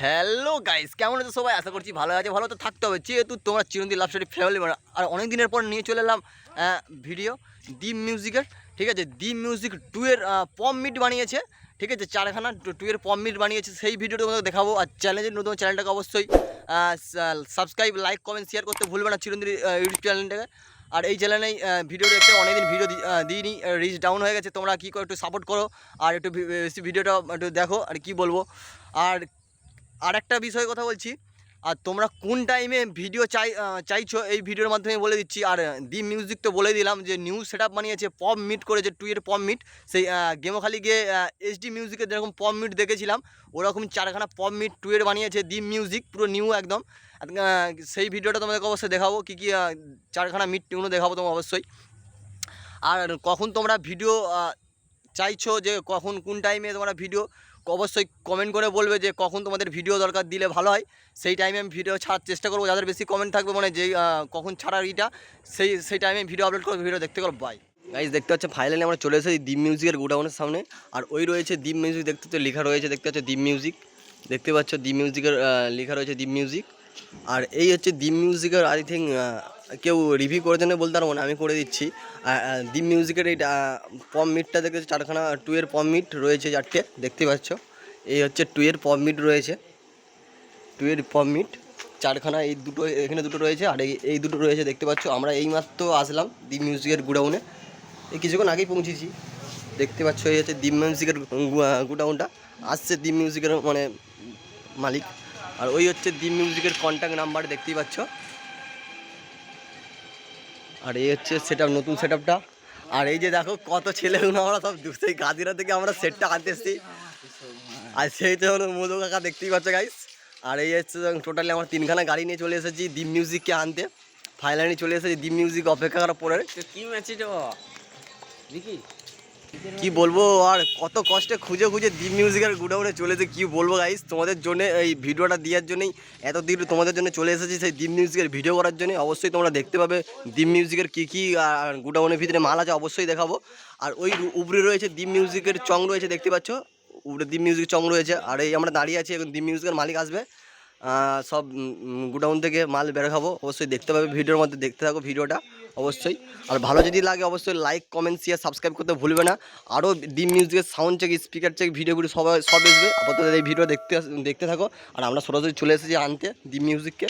Hello guys কেমন আছে সবাই? আশা করছি ভালো আছে। ভালো তো থাকতে হবে। যেহেতু তোমরা চিরন্দি লাভ স্টোরি ফ্যামিলি আর অনেক দিনের পর নিয়ে চলে এলাম ভিডিও ডিম মিউজিকের ঠিক আছে? ডিম মিউজিক টু এর পম মিট বানিয়েছে। ঠিক আছে? চারখানা টু এর পম মিট বানিয়েছে। সেই ভিডিওটা তোমাদের দেখাবো। আর চ্যানেলের নতুন চ্যানেলটাকে অবশ্যই সাবস্ক্রাইব লাইক কমেন্ট শেয়ার করতে ভুলবে না চিরন্দির ইউটিউব চ্যানেলটাকে আর এই চ্যানেলে ভিডিও দেখতে অনেকদিন ভিডিও দিইনি। রিচ ডাউন হয়ে গেছে। তোমরা কী করো একটু সাপোর্ট করো? আর একটু বেশি ভিডিওটা একটু দেখো। আর কি বলব? আর আর একটা বিষয়ে কথা বলছি। আর তোমরা কোন টাইমে ভিডিও চাই চাইছো, এই ভিডিওর মাধ্যমে বলে দিচ্ছি। আর দি মিউজিক তো বলে দিলাম যে নিউ সেট বানিয়েছে পপ মিট করেছে টুয়ের পপ মিট সেই গেমও খালি গিয়ে এইচডি মিউজিকের যেরকম পপ মিট দেখেছিলাম, ওরকম চারখানা পপ মিট টুয়ের বানিয়েছে দি মিউজিক পুরো নিউ একদম। সেই ভিডিওটা তোমাদেরকে অবশ্যই দেখাবো, কী কী চারখানা মিট টিউনও দেখাবো তোমার অবশ্যই। আর কখন তোমরা ভিডিও চাইছো যে কখন, কোন টাইমে তোমরা ভিডিও অবশ্যই কমেন্ট করে বলবে যে কখন তোমাদের ভিডিও দরকার দিলে ভালো হয়। সেই টাইমে আমি ভিডিও ছাড়ার চেষ্টা করব। যাদের বেশি কমেন্ট থাকবে মানে যে কখন ছাড়ার ইটা, সেই সেই টাইমে ভিডিও আপলোড করব। ভিডিও দেখতে করব বাই গাইজ দেখতে পাচ্ছে ফাইনালি আমরা চলে এসেছি ডিম মিউজিকের গোডাউনের সামনে। আর ওই রয়েছে ডিম মিউজিক দেখতে তো লেখা রয়েছে, দেখতে পাচ্ছ ডিম মিউজিক দেখতে পাচ্ছ ডিম মিউজিকের লেখা রয়েছে ডিম মিউজিক আর এই হচ্ছে ডিম মিউজিকের আই থিঙ্ক কেউ রিভিউ করে দেবে বলতে পারব না, আমি করে দিচ্ছি। ডিম মিউজিকের এই পম মিটটা দেখতে চারখানা টু এর পম মিট রয়েছে চারটে, দেখতে পাচ্ছ? এই হচ্ছে টু এর পম মিট রয়েছে। টু এর পম মিট চারখানা, এই দুটো, এখানে দুটো রয়েছে, আর এই দুটো রয়েছে দেখতে পাচ্ছ। আমরা এইমাত্র আসলাম ডিম মিউজিকের গুডাউনে। এই কিছুক্ষণ আগেই পৌঁছেছি। দেখতে পাচ্ছ, এই হচ্ছে ডিম মিউজিকের গুডাউনটা। আসছে ডিম মিউজিকের মানে মালিক। আর ওই হচ্ছে ডিম মিউজিকের কন্ট্যাক্ট নাম্বার দেখতেই পাচ্ছ। আর এই হচ্ছে সেট নতুন সেট আর এই যে দেখো, কত ছেলেগুলো আমরা সব সেই গাদিরা থেকে আমরা সেটটা আনতে এসেছি। আর সেই তো হলো মধু কাকা, দেখতেই পাচ্ছ গাইস আর এই হচ্ছে টোটালি আমরা তিনখানা গাড়ি নিয়ে চলে এসেছি দ্বীপ মিউজিককে আনতে। ফাইনালি চলে এসেছি দ্বীপ মিউজিক অপেক্ষা করার পরে। কি ম্যাচ এটা? দেখি কি বলব আর কত কষ্টে খুঁজে খুঁজে ডিম মিউজিকের গুডাউনে চলেছে কি বলব গাইস তোমাদের জন্য এই ভিডিওটা দেওয়ার জন্যই এত দিন তোমাদের জন্য চলে এসেছি সেই ডিম মিউজিকের ভিডিও করার জন্য। অবশ্যই তোমরা দেখতে পাবে ডিম মিউজিকের কী কী, আর গুডাউনের ভিতরে মাল আছে, অবশ্যই দেখাবো। আর ওই উপরে রয়েছে ডিম মিউজিকের চং রয়েছে, দেখতে পাচ্ছ? উপরে ডিম মিউজিক চং রয়েছে। আর এই আমরা দাঁড়িয়ে আছি, এখন ডিম মিউজিকের মালিক আসবে। সব গুডাউন থেকে মাল বের খাব অবশ্যই দেখতে পাবে, ভিডিওর মধ্যে দেখতে থাকো ভিডিওটা। অবশ্যই। আর ভালো যদি লাগে অবশ্যই লাইক কমেন্ট শেয়ার সাবস্ক্রাইব করতে ভুলবে না। আরও ডিম মিউজিকের সাউন্ড চেক স্পিকার চেক ভিডিওগুলি সবাই সব আসবে। আপাতত এই ভিডিও দেখতে দেখতে থাকো। আর আমরা সরাসরি চলে এসেছি আনতে, ডিম মিউজিককে